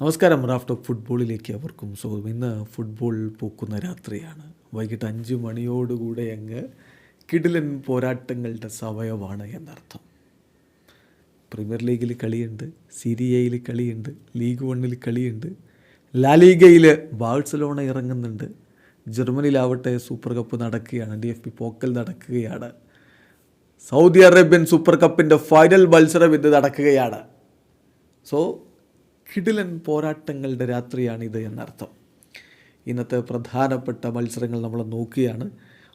നമസ്കാരം Raf talk ഫുട്ബോളിലേക്ക് അവർക്കും സ്വാഗതം. ഇന്ന് ഫുട്ബോൾ പൂക്കുന്ന രാത്രിയാണ്. വൈകിട്ട് അഞ്ച് മണിയോടുകൂടെ അങ്ങ് കിടിലൻ പോരാട്ടങ്ങളുടെ സമയമാണ് എന്നർത്ഥം. പ്രീമിയർ ലീഗിൽ കളിയുണ്ട് സിരിയയിൽ കളിയുണ്ട് ലീഗ് വണ്ണിൽ കളിയുണ്ട്. ലാലീഗയിൽ ബാഴ്സലോണ ഇറങ്ങുന്നുണ്ട്. ജർമ്മനിയിലാവട്ടെ സൂപ്പർ കപ്പ് നടക്കുകയാണ് ഡി എഫ് പി പോക്കൽ നടക്കുകയാണ്. സൗദി അറേബ്യൻ സൂപ്പർ കപ്പിന്റെ ഫൈനൽ മത്സരം ഇന്ന് നടക്കുകയാണ്. സോ കിടിലൻ പോരാട്ടങ്ങളുടെ രാത്രിയാണിത് എന്നർത്ഥം. ഇന്നത്തെ പ്രധാനപ്പെട്ട മത്സരങ്ങൾ നമ്മൾ നോക്കുകയാണ്.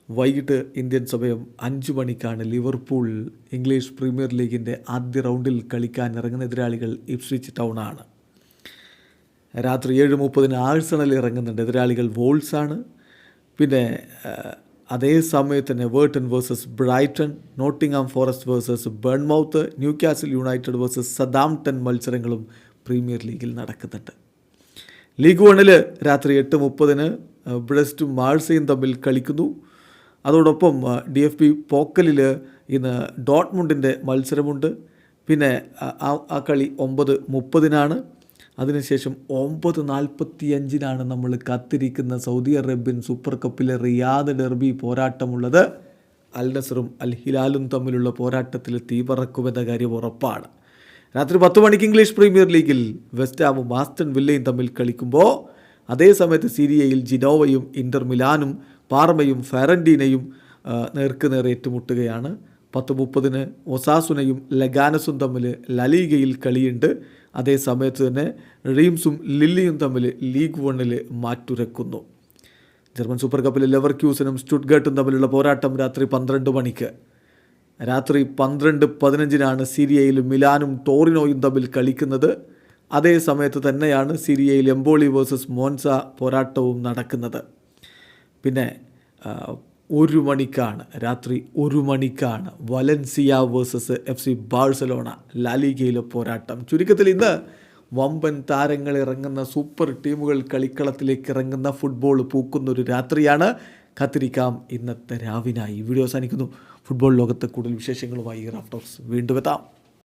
വൈകിട്ട് ഇന്ത്യൻ സമയം അഞ്ച് മണിക്കാണ് ലിവർപൂൾ ഇംഗ്ലീഷ് പ്രീമിയർ ലീഗിന്റെ ആദ്യ റൗണ്ടിൽ കളിക്കാൻ ഇറങ്ങുന്ന എതിരാളികൾ ഇപ്സ്വിച്ച് ടൗണാണ്. രാത്രി ഏഴ് മുപ്പതിന് ആഴ്സണൽ ഇറങ്ങുന്നുണ്ട് എതിരാളികൾ വോൾസാണ്. പിന്നെ അതേ സമയത്ത് തന്നെ Everton versus Brighton Nottingham Forest versus Bournemouth Newcastle United versus Southampton മത്സരങ്ങളും പ്രീമിയർ ലീഗിൽ നടക്കുന്നുണ്ട്. ലീഗ് വണ്ണിൽ രാത്രി എട്ട് മുപ്പതിന് ബ്രസ്റ്റും മാഴ്സയും തമ്മിൽ കളിക്കുന്നു. അതോടൊപ്പം ഡി എഫ് ബി പോക്കലിൽ ഇന്ന് ഡോട്ട്മുണ്ടിന്റെ മത്സരമുണ്ട്. പിന്നെ ആ- കളി ഒമ്പത് മുപ്പതിനാണ്. അതിനുശേഷം ഒമ്പത് നാൽപ്പത്തി അഞ്ചിനാണ് നമ്മൾ കാത്തിരിക്കുന്ന സൗദി അറേബ്യൻ സൂപ്പർ കപ്പിലെ റിയാദ് ഡെർബി പോരാട്ടമുള്ളത്. അൽ നസറും അൽ ഹിലാലും തമ്മിലുള്ള പോരാട്ടത്തിൽ തീപറക്കുമെന്ന കാര്യം ഉറപ്പാണ്. രാത്രി പത്ത് മണിക്ക് ഇംഗ്ലീഷ് പ്രീമിയർ ലീഗിൽ വെസ്റ്റ് ഹാമും ആസ്റ്റൺ വില്ലയും തമ്മിൽ കളിക്കുമ്പോൾ അതേ സമയത്ത് സിരിയയിൽ ജിനോവയും ഇന്റർ മിലാനും പാർമയും ഫെറന്റീനയും നേർക്ക് നേർ ഏറ്റുമുട്ടുകയാണ്. പത്ത് മുപ്പതിന് ഒസാസുനയും ലഗാനസും തമ്മിൽ ലലീഗയിൽ കളിയുണ്ട്. അതേ സമയത്ത് തന്നെ റീംസും ലില്ലിയും തമ്മിൽ ലീഗ് വണ്ണിൽ മാറ്റുരക്കുന്നു. ജർമ്മൻ സൂപ്പർ കപ്പിൽ ലെവർ ക്യൂസനും സ്റ്റുഡ്ഗട്ടും തമ്മിലുള്ള പോരാട്ടം രാത്രി പന്ത്രണ്ട് മണിക്ക്. രാത്രി പന്ത്രണ്ട് പതിനഞ്ചിനാണ് സിരിയയിൽ മിലാനും ടോറിനോയും തമ്മിൽ കളിക്കുന്നത്. അതേ സമയത്ത് തന്നെയാണ് സിരിയയിൽ എംബോളി വേഴ്സസ് മോൻസ പോരാട്ടവും നടക്കുന്നത്. പിന്നെ ഒരു മണിക്കാണ് രാത്രി ഒരു മണിക്കാണ് Valencia versus F C Barcelona ലാലിഗയിലെ പോരാട്ടം. ചുരുക്കത്തിൽ ഇന്ന് വമ്പൻ താരങ്ങൾ ഇറങ്ങുന്ന സൂപ്പർ ടീമുകൾ കളിക്കളത്തിലേക്ക് ഇറങ്ങുന്ന ഫുട്ബോൾ പൂക്കുന്നൊരു രാത്രിയാണ്. കാത്തിരിക്കാം ഇന്നത്തെ രാവിനായി. വീഡിയോ അവസാനിക്കുന്നു. ഫുട്ബോൾ ലോകത്തെ കൂടുതൽ വിശേഷങ്ങളുമായി റാഫ്റ്റോക്സ് വീണ്ടും എത്താം.